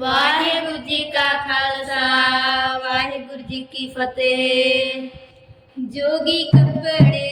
ਵਾਹਿਗੁਰੂ ਜੀ ਕਾ ਖਾਲਸਾ ਵਾਹਿਗੁਰੂ ਜੀ ਕੀ ਫਤਿਹ। ਜੋਗੀ ਕੱਪੜੇ